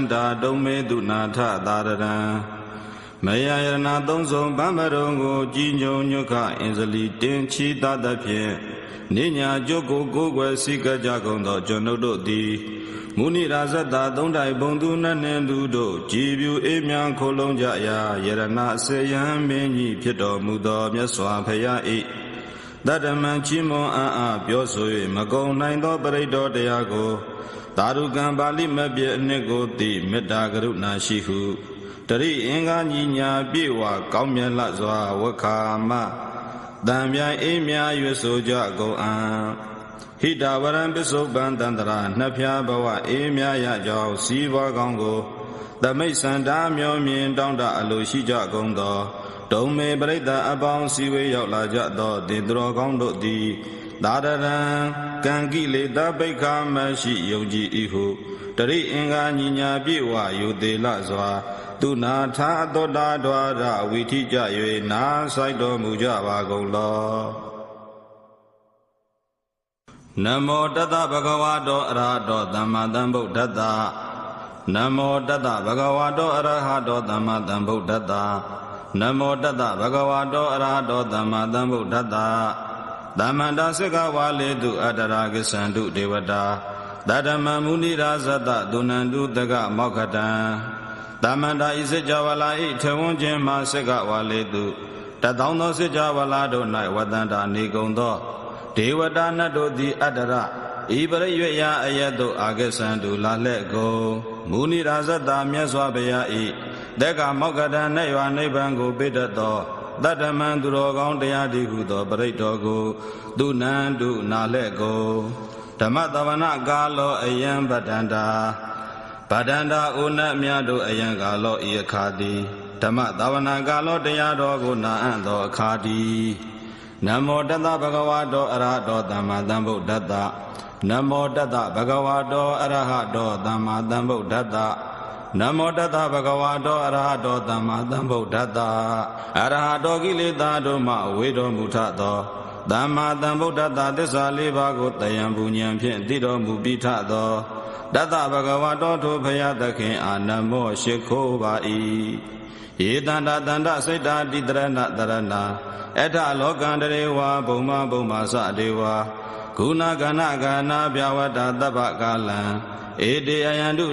န္တာတုံမေတုနာထသာရရံမယယရဏသုံးဆုံးဗမ္မရုံကို ကြီးညုံညွတ်ခအင်္ဇလီတင်ချီတတ်သဖြင့်နိညာကျုပ်ကိုကိုယ်ွယ်စိကကြကုန်သောကျွန်ုပ်တို့သည်မုနိရာဇတသုံးတိုင်ဘုံသူနှင့်လူတို့ကြည်ပြူအေးမြန်းခိုလုံးကြရာယရဏစေယံမင်းကြီးဖြစ်တော်မူသောမြတ်စွာဘုရား၏တတ္တမံချီးမွန်အံ့အားပြောဆို၍မကုံနိုင်သောပရိတော်တရားကို သာရုကံပါဠိမပြည့်အနှစ်ကိုသိမေတ္တာကရုဏာရှိဟုတရိအင်္ဂါညီညာပြေဝကောင်းမြတ်လစွာဝက္ခာမတံပြိုင်အေးမြရွဆိုကြကုန်အံဟိတဝရံပစ္စုပန်တန္တရာနှစ်ဖြာဘဝအေးမြရကြောင်းစီးပွားကောင်းကိုသမိတ်စန္ဒာမျောမြင်တောင်းတအလိုရှိကြကုန်သောဒုံမေပရိသတ်အပေါင်းစီဝေးရောက်လာကြသောတင်တော်ကောင်းတို့သည် သာရရံကံကိလေသာပိခာမရှိယုံကြည်၏ဟုတရိအင်္ဂါညီညာပြေဝယုသေးလစွာသူနာထာသောတာဒွါရဝိထိကြ၍နာဆိုင်တော်မူကြပါကုန်လောနမောတတဗဂဝါတောအရဟတောသမ္မာသမ္ဗုဒ္ဓတ္တနမောတတဗဂဝါတောအရဟတောသမ္မာသမ္ဗုဒ္ဓတ္တနမောတတဗဂဝါတောအရဟတောသမ္မာသမ္ဗုဒ္ဓတ္တ သမ္မန္တာစေကဝါလေတုအတ္တရာကိသန္တုဒေဝတာတတမမုနိရာဇတဒုနန္တုတကမောက္ခတံသမ္မန္တာဣစေကြဝလာဤထဝန်းခြင်းမှာစေကဝါလေတုတတောင်းသောစေကြဝလာတို့၌ဝတန္တာနေကုန်သောဒေဝတာနတ်တို့သည်အတ္တရဤပရိရွေယအယတုအာဂသန္တုလာလက်ကိုမုနိရာဇတမြတ်စွာဘုရားဤတက္ကမောက္ခတံနဲ့ရွာနိဗ္ဗာန်ကိုပိတတ်သော တတ္တမံသူတော်ကောင်းတရားဒီဟုသောပရိတ်တော်ကိုသူနန္တုနာလက်ကိုဓမ္မတဝနာကာလောအယံဗဒန္တာဗဒန္တာဥနတ်များတို့အယံကာလောဤအခါတိဓမ္မတဝနာကာလောတရားတော်ကိုနာအံ့သောအခါတိနမောတတဗဂဝါတောအရဟတောသမ္မာသမ္ဗုဒ္ဓတ္တနမောတတဗဂဝါတောအရဟတောသမ္မာသမ္ဗုဒ္ဓတ္တ နမောတတဗဂဝါတောအရဟတောသမ္မာသမ္ဗုဒ္ဓတ္တအရဟတောကိလေသာတို့မှဝေတော်မူထသောသမ္မာသမ္ဗုဒ္ဓတ္တသစ္စာလေးပါးကိုတယံပူဉဏ်ဖြင့်သိတော်မူပြီးထသောတတဗဂဝါတောထိုဘုရားသခင်အာနမောရှိခိုးပါ၏ယေတန္တတန္တစိတ်တာတိတရဏတရဏအထလောကံတရေဝါဘုံမဘုံမစတေဝါဂုဏကဏကဏပြဝတ္တတပ္ပကာလံဧတေအယံတု